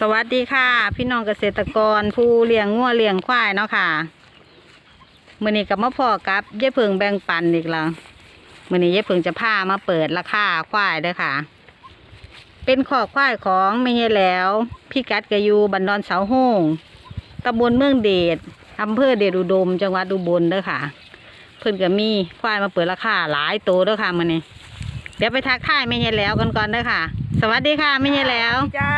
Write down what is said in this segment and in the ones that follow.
สวัสดีค่ะ พี่น้องเกษตรกรผู้เลี้ยงงัวเลี้ยงควายเนาะค่ะมื่อนี้กับมาพ่อกับยายเพิงแบ่งปันอีกแล้วมื่อนี้ยายเพิงจะพามาเปิดราคาควายเด้วยค่ะ เป็นขอกควายของไม่ใช่แล้ว พี่กัดกยูบันดอนเสาโฮงตำบลเมืองเดชอำเภอเดชอุดม จังหวัดอุบลเด้อค่ะ เพิ่นก็มีควายมาเปิดราคาหลายโตวเด้อค่ะมื่อนี้ เดี๋ยวไปทักทายไม่ใช่แล้วกันก่อนเด้อค่ะ สวัสดีค่ะไม่ใช่แล้วจ้า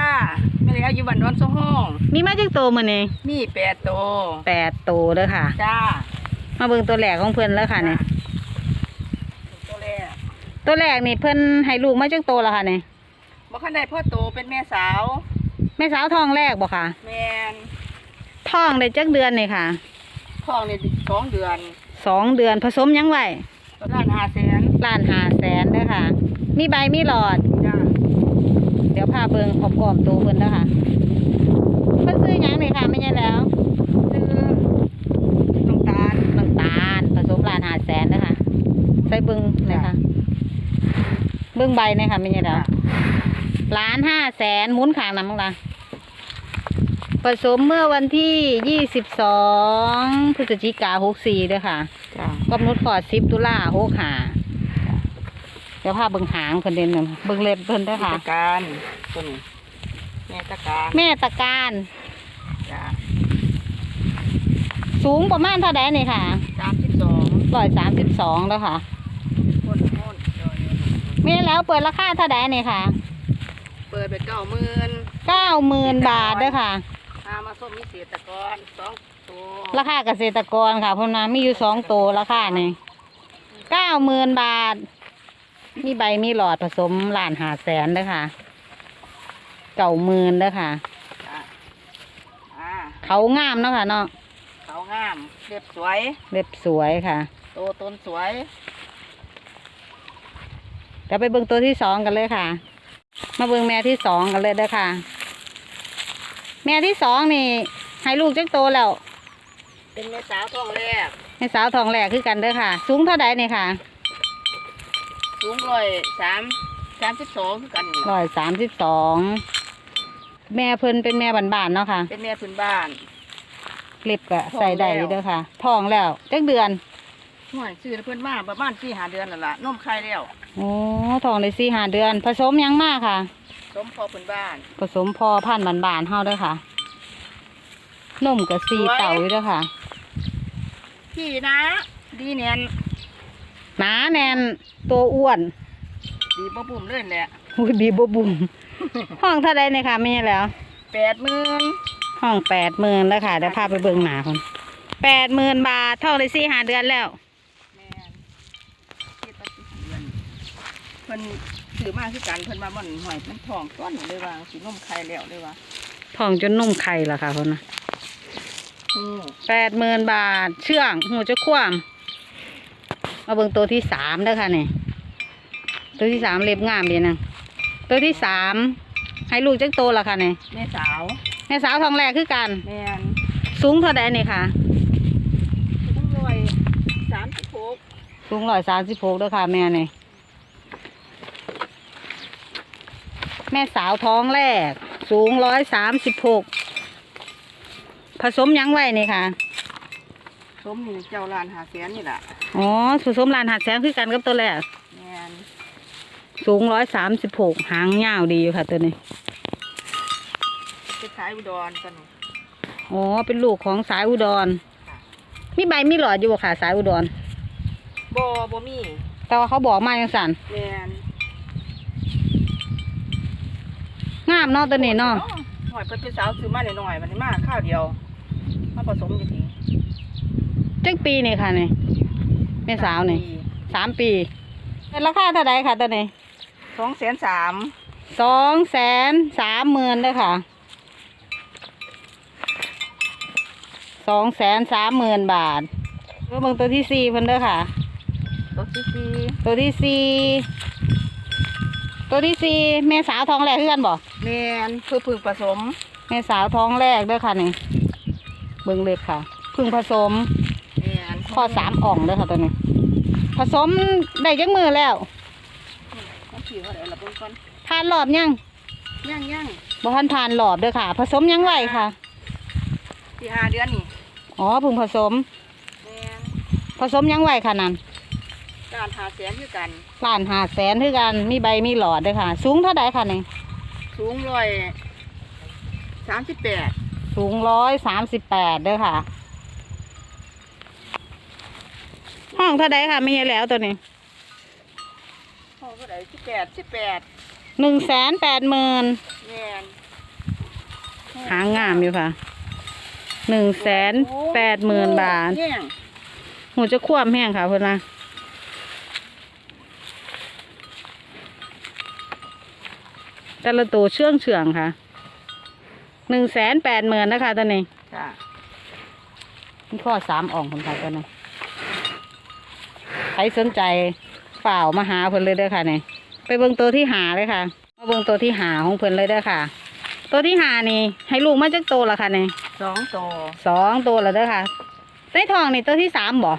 แล้วอยู่บ้านดอนโซห้องมีมาจากโตวมื่อนี้มีแปดตัวแปดตัวเด้อค่ะ จ้ามาเบิ่งตัวแรกของเพิ่นแล้วค่ะเนี่ยตัวแรกตัวแรกนี่เพิ่นให้ลูกมาจักโตวแล้วค่ะเนี่ยบ่คันได้พ่อโตเป็นแม่สาว แม่สาวท้องแรกบ่ค่ะ แม่นท้องได้จักเดือนนี่ค่ะท้องนี่สองเดือนสองเดือนผสมหยังไว้ตัวล้านห้าแสนล้านหาแสนเด้อค่ะ มีใบมีหลอดจ้าเดี๋ยวพาเบิ่งขอบๆตัวเพิ่นเด้อค่ะเพิ่นซื้อหยังนี่ค่ะไม่ใช่แล้วชื่อน้องตาลน้ำตาลผสมล้านหาแสนเด้อค่ะใส่เบิ่งหน่อยค่ะเบิ่งใบหน่อยค่ะไม่ใช่แล้วล้านห้าแสนหมุนขางนำมั้งล่ะผสมเมื่อวันที่ยี่สิบสองพฤศจิกาหกสี่ด้วยค่ะจ้ากำหนดขอสิบตุลาหกหาเดี๋ยวพาเบิ่งหางเพิ่นเด่นหนึ่งเบิ่งเล็บเพิ่นด้วยค่ะ ตะการตัวนี้แม่ตะการแม่ตะการ จ้าสูงประมาณเท่าใดนี่ค่ะสามสิบสองร้อยสามสิบสองแล้วค่ะคนโน่นจอยแม่แล้วเปิดราคาเท่าใดนี่ค่ะเปิดไปเก้าหมื่นเก้าหมื่นบาทเด้วยค่ะ พามาส้มมิเศษตะกอนสองตัวราคาเกษตรกรค่ะเพราะว่ามีอยู่สองตัวราคานี่เก้าหมื่นบาท มีใบมีหลอดผสมล้านหาแสนเด้อค่ะ เก่าหมื่นเด้อค่ะจ้าอ่าเขางามเนาะค่ะเนาะเขางามเรียบสวย เล็บสวยค่ะ โตต้นสวย เดี๋ยวไปเบิ่งตัวที่สองกันเลยค่ะ มาเบิ่งแม่ที่สองกันเลยเด้อค่ะ แม่ที่สองนี่ให้ลูกจักโตแล้วเป็นแม่สาวท้องแรกให้สาวทองแหลกคือกันเด้อค่ะ สูงเท่าใดนี่ค่ะ สูงร้อยสามสามสิบสองคือกันนี่ร้อยสามสิบสองแม่เพิ่นเป็นแม่บ้านๆเนาะค่ะเป็นแม่พื้นบ้านเล็บก็ใส่ได้อยู่เด้อค่ะท้องแล้วจักเดือนห่วยซื้อเพื่อนมาประมาณสี่หาเดือนแล้วล่ะนมไข่แล้วโอ้ท้องได้สี่ห้าเดือน ผสมหยังมากค่ะ สมพอพื้นบ้าน ผสมพอพันธุ์บานๆเฮาเด้อค่ะนมกับสี่สวยเต่าอยู่เด้อค่ะ พี่นะ ดีเนียน หนาแน่นตัวอ้วนดีบ่ปุ่มเลยแหละหูดีบ่บุ่มห้องเท่าใดเนี่ยค่ะไม่ใช่แล้ว แปดหมื่นห้องแปดหมื่นแล้วค่ะเดี๋ยวพาไปเบิ่งหนาคนแปดหมื่นบาทท้องได้สี่ห้าเดือนแล้วแม่นเจ็ดตัดสิบเดือนเพิ่นถือมาคือกันเพิ่นมาบ่อนหอยมันทองก้อนเลยว่าสินมไข่แล้วเลยว่าท้องจนนุ่มไข่ละค่ะคนนะอืมแปดหมื่นบาท เชื่องหูจะคว่ำ มาเบิ่งตัวที่สามเด้อค่ะนี่ตัวที่สามเล็บงามดีนะตัวที่สามให้ลูกจักโตละค่ะนี่แม่สาวแม่สาวทองแรกคือกัน แม่นสูงเท่าใดนี่ค่ะ ต้องรวยสามสิบหกสูงร้อยสามสิบหกเด้อค่ะ แม่นี่แม่สาวท้องแรก สูงร้อยสามสิบหกผสมหยังไว้นี่ค่ะส มนี่เจ้าลานหาแสนนี่แหละอ๋อผสมลานหัดแสงคือกันกับตัวแรก แม่นสูงร้อยสามสิบหกหางยาวดีอยู่ค่ะตัวนี้ไปขายอุดรกันอ๋อ เป็นลูกของสายอุดร มีใบมีหลอดอยู่บ่ค่ะสายอุดร บ่บ่มีแต่ว่าเขาบอกมาอย่างสันแม่นงามเนาะตัวนี้เนาะหอยเพิ่นเป็นสาวซื้อมาหน่อยๆมันมาข้าวเดียวมาผสมอยู่ที จักปีนี่ค่ะนี่แม่สาวนี่สามปีเป็นราคาเท่าไดค่ะตัวนี้สองแสนสามสองแสนสามหมื่นเด้อค่ะสองแสนสามหมื่นบาทเบิ่งตัวที่สี่เพิ่นเด้อค่ะ ตัวซีซีตัวที่สี่ตัวที่สี่แม่สาวท้องแรกคือกันบ่แม่นเพื่อพึ่งผสม แม่สาวท้องแรกเด้อค่ะนี่เบิ่งเล็บค่ะเพึ่งผสมแม่นข้ อสามอ่องเด้อค่ะตัวนี้ ผสมได้จักมือแล้วมันขี่ว่าอะไรล่ะเบิ่งก่อนผ่านรอบยังย่างย่างบ่ทันทานหลอบเด้อค่ะ ผสมยังไหวค่ะที่ห้าเดือนนี่อ๋อเพึ่งผสม แม่นผสมยังไหวค่ะนั่นการหาแสนคือกัน ล้านหาแสนคือกันมีใบมีหลอดเด้อค่ะ สูงเท่าใดค่ะนี่สูงร้อยสามสิบแปดสูงร้อยสามสิบแปดเด้อค่ะ ห้องเท่าใดค่ะไม่ใช่แล้วตัวนี้ห้องเท่าไหร่สิบแปดสิบแปดหนึ่งแสนแปดหมื่นแม่นหางามอยู่ค่ะหนึ่งแสนแปดหมื่นบาทแห้งหูจะคว่ำแห้งค่ะเพื่อนนะแต่ละตัวเชื่องเฉืองค่ะหนึ่งแสนแปดหมื่นนะคะตัวนี้จ้ะมีข้อสามอ่องคนค่ะตัวนี้ใค รสนใจฝ่าวมาหาเพิ่นเลยเด้อค่ะนี่ไปเบิ่งตัวที่หาเลยค่ะ มาเบิ่งตัวที่หาของเพิ่นเลยเด้อค่ะ ตัวที่หานี่ ให้ลูกมาจากโตวละค่ะนี่สองตัวสองตัวแล้วเด้อค่ะในทองนี่ตัวที่สามบ่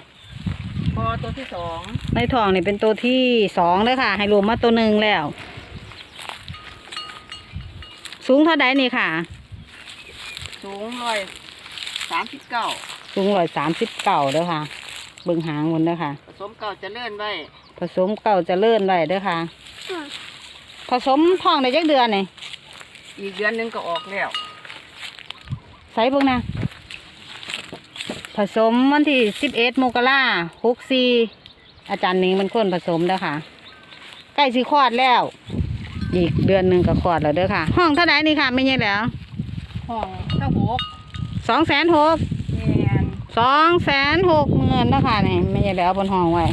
พอตัวที่สองในทองนี่เป็นตัวที่สองเด้อค่ะ ให้ลูกมาตัวหนึ่งแล้ว สูงเท่าใดนี่ค่ะ สูงร้อยสามสิบเก้าสูงร้อยสามสิบเก้าเด้อค่ะ เบิ่งหางมันเด้อค่ะผ สมเก่าจะเลื่อนไว้ผสมเก่าเจะเลื่อนไว้เด้อค่ะ ผสมทองได้จักเดือนนี่อีกเดือนหนึงก็ออกแล้วใส่เบิ่งนะผสมวันที่สิบเอ็ดมกราหกสี่อาจารย์นิงเป็นคนผสมเด้อค่ะ ใกล้สิคลอดแล้ว อีกเดือนหนึ่งก็คลอดแล้วเด้อค่ะ ห้องเท่าไหร่นี่ค่ะไม่ใช่แล้วห้องเจ้าหกสองแสนหกแม่น สองแสนหกหมื่นนะคะนี่ไม่ใช่แล้วบนห้องไว้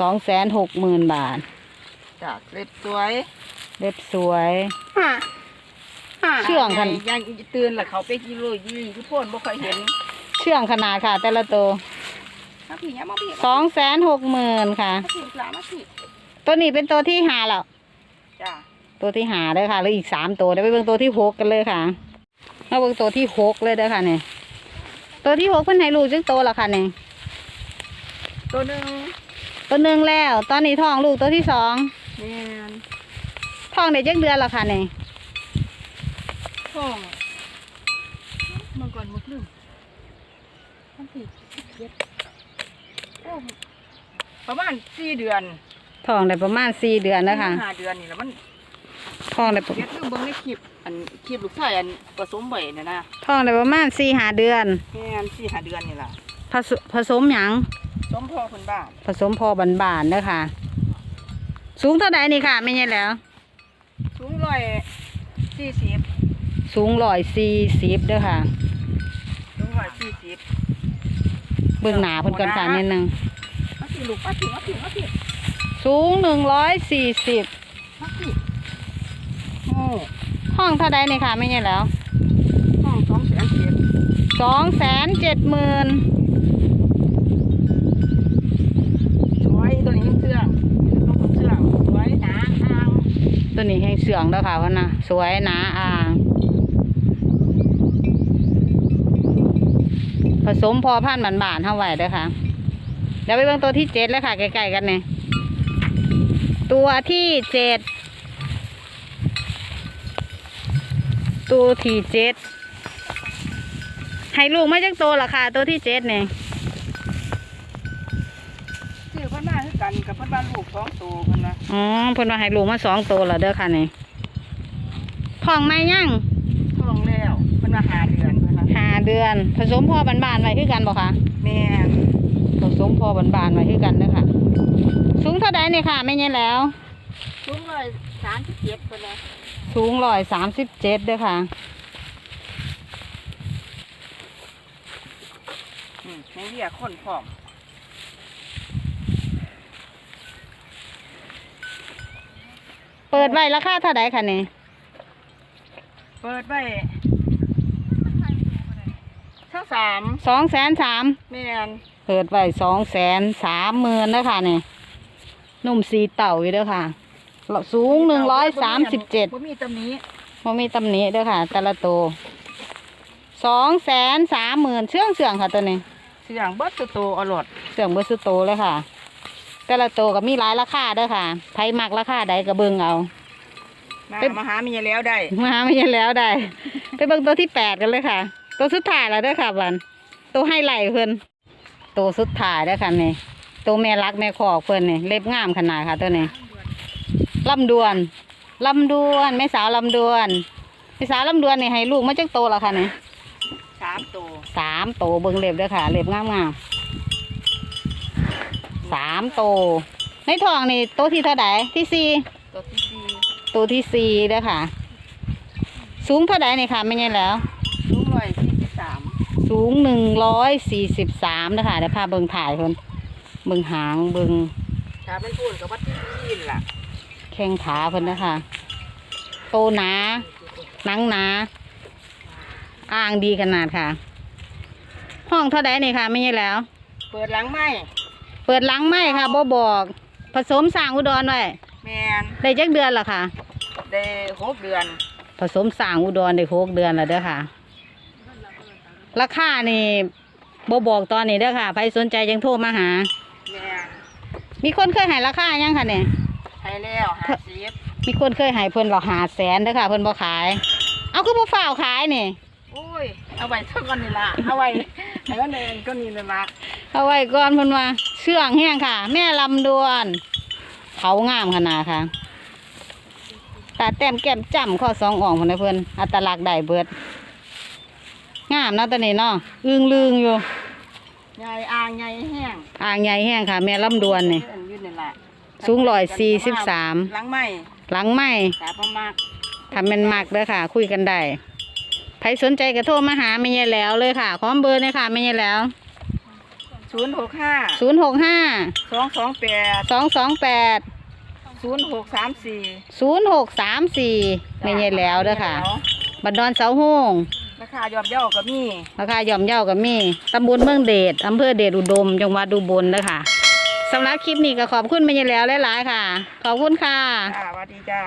สองแสนหกหมื่นบาท จากเล็บสวยเล็บสวยฮ่าฮ่าเชื่องกันยังตื่นแล้วเขาไปกิโลยี่ทุกคนบ่ค่อยเห็น เชื่องขนาดค่ะ แต่ละตัวมาพี่เนี่ยมาพี่สองแสนหกหมื่นค่ะมาพี่ปลามาพี่ตัวนี้เป็นตัวที่หาแล้วจ้าตัวที่หาเลยค่ะแล้วอีกสามตัวเดี๋ยวไปเบิ่งตัวที่หกกันเลยค่ะมาเบิ่งตัวที่หกเลยเด้อค่ะเนี่ย ตัวที่หกเพิ่นให้ลูกจึงโตแล้วค่ะเนี่ยตัวหนึ่งตัวหนึ่งแล้ว ตอนนี้ท้องลูกตัวที่สองแม่นท้องได้จักเดือนแล้วค่ะเนี่ยท้องเมื่อก่อนมันลืมมันสิเจ็ดโอ้ประมาณสี่เดือนท้องได้ประมาณสี่เดือนแล้วค่ะห้าเดือนนี่แหละมัน ท้องได้ประเจ็ดลืมเบิ่งในคลิปอันคลิปลูกชายอันผสมใบน่ะนะท้องได้ประมาณสี่หาเดือน แม่นสี่ห้าเดือนนี่ล่ะผสผสมหยังสมพ่อคนบ้านผสมพอบานบานๆเด้อค่ะ สูงเท่าใดนี่ค่ะไม่ใช่แล้ว สูงร้อยสี่สิบสูงร้อยสี่สิบเด้อค่ะ สูงร้อยสี่สิบเบื้องหน้าเพิ่นกันค่ะนิดนึงมาสิลูกมาสิมาสิมาสิสูงหนึ่งร้อยสี่สิบมาสิ โอ้ห้องเท่าใดนี่ค่ะไม่ใช่แล้วห้องสองแสนเจ็ดสองแสนเจ็ดหมื่นสวยตัวนี้เสื่องต้องคนเสื่องสวยหนาอ่างตัวนี้ให้เสื่องเด้อค่ะว่านะสวยหนาอ่างผสมพอพันธุ์บานๆเท่าไหวเด้อค่ะเดี๋ยวไปเบิ่งตัวที่เจ็ดแล้วค่ะใกล้ๆกันเนี่ยตัวที่เจ็ด ตัวที่เจ็ดให้ลูกไม่จักโตวละค่ะ ตัวที่เจ็ดเนี่ยซื้อเพันมาคือกันกับเพันบ้านลูกสองตัวเพันนะอ๋อเพิ่นว่าให้ลูกมาสองตัวแล้วเด้อค่ะนี่ท้องไม่ยังท้องแล้วเพันมาหาเดือนเพันนะห้าเดือน ผสมพ่อบานๆไว้คือกันบ่คะแม่นผสมพ่อบานๆไว้คือกันเด้อค่ะ สูงเท่าใดนี่ค่ะ ไม่ใช่แล้ว สูงร้อย สามสิบเจ็ดเพันนะสูงร้อยสามสิบเจ็ดเด้อค่ะอืมให้เรียกคนพร้อมเปิดไว้ราคาเท่าใดค่ะนี่เปิดไว้เท่าสามสองแสนสามแม่นเปิดไว้สองแสนสามหมื่นเด้อค่ะนี่นุ่มสีเต่าอยู่เด้อค่ะ สูงหนึ่งร้อยสามสิบเจ็ดบ่มีตำหนี้มันมีตำหนิเด้อค่ะ แต่ละตัวสองแสนสามหมื่นเชื่องเชื่องค่ะตัวนี้ เสียงเบิดตัวโตอรดเชื่องเบอร์สุโตเลยค่ะ แต่ละตัวก็มีหลายราคาเด้อค่ะไผมักราคาใดก็เบิ่งเอา มาไปมาหาเมียแล้วได้มาไม่ใช่แล้วได้ ไปเบิ่งตัวที่แปดกันเลยค่ะ ตัวสุดท้ายแล้วเด้อค่ะบันตัวให้ไหลเพิ่นตัวสุดท้ายเด้อค่ะนี่ตัวแม่รักแม่ขอกเพิ่นนี่เล็บงามขนาดค่ะตัวนี้ ลำดวนลำดวนแม่สาวลำดวนแม่สาวลำดวนนี่ให้ลูกมาจักโตแล้วค่ะนี่สามตัวสามโตเบิ่งเล็บเด้อค่ะ เล็บงามงามสามโต ในท้องนี่โตที่เท่าไหร่ที่สี่ตัวที่สี่ตัวที่สี่เด้อค่ะ สูงเท่าไหร่นี่ค่ะไม่ใช่แล้วลูกร้อยสี่สิบสามสูงหนึ่งร้อยสี่สิบสามนะคะเดี๋ยวพาเบิงถ่ายคนเบิงหางเบิงถ้ามันพูดกับวัดที่สี่ล่ะแข้งขาเพิ่นนะคะโตหนาหนังหนาอ่างดีขนาดค่ะ ห้องเท่าไดนี่ค่ะ ไม่ใช่แล้ว เปิดหลังไม้เปิดหลังไม่ค่ะบ่บอก ผสมสร้างอุดรไว้แมนได้จักเดือนละค่ะได้หกเดือน ผสมสร้างอุดรได้หกเดือนแล้วเด้อค่ะ ราคานี่บ่บอกตอนนี้เด้อค่ะใครสนใจยังโทรมาหาแมนมีคนเคยให้ราคายังค่ะเนี่ย ให้แล้วห้าสิบมีคนเคยให้เพิ่นบอกหาแสนเด้อค่ะ เพิ่นบ่ขาย เอาคือบ่ฝ้าวขายนี่โอ้ย เอาไว้เท่ากันนี่ละเอาไว้ให้มันเองก็นี่เลยละเอาไว้ก่อนเพิ่นว่าเชื่องแห้งค่ะ แม่ลำดวนเขางามขนาดค่ะตาแต้มแก้มจ้ำข้อสองอ่องพุ่นนะเพิ่นอัตลักษณ์ได้เบิด งามเนาะตอนนี้เนาะอึ้งลึงอยู่ ใหญ่อ่างใหญ่แห้งอ่างใหญ่แห้งค่ะ แม่ลำดวนนี่ เอิ้ยืนนี่ละ สูงร้อยสี่สิบสามหลังไม้หลังไม่ตาประมากทำเป็นมักเด้อค่ะ คุยกันได้ใครสนใจก็โทรมาหาไม่ใช่แล้วเลยค่ะพร้อมเบอร์เลยค่ะไม่ใช่แล้วศูนย์หกห้าศูนย์หกห้าสองสองแปดสองสองแปดศูนย์หกสามสี่ศูนย์หกสามสี่ไม่ใช่แล้วเด้อค่ะ บัดดอนเสาโฮงราคายอมเย่ากับมีราคาย่อมเย่ากับมีตำบลเมืองเดชอำเภอเดชอุดม จังหวัดอุบลเด้อค่ะ สำหรับคลิปนี้ก็ขอบคุณไม่ใช่แล้วหลายๆค่ะ ขอบคุณค่ะอ่าสวัสดีจ้า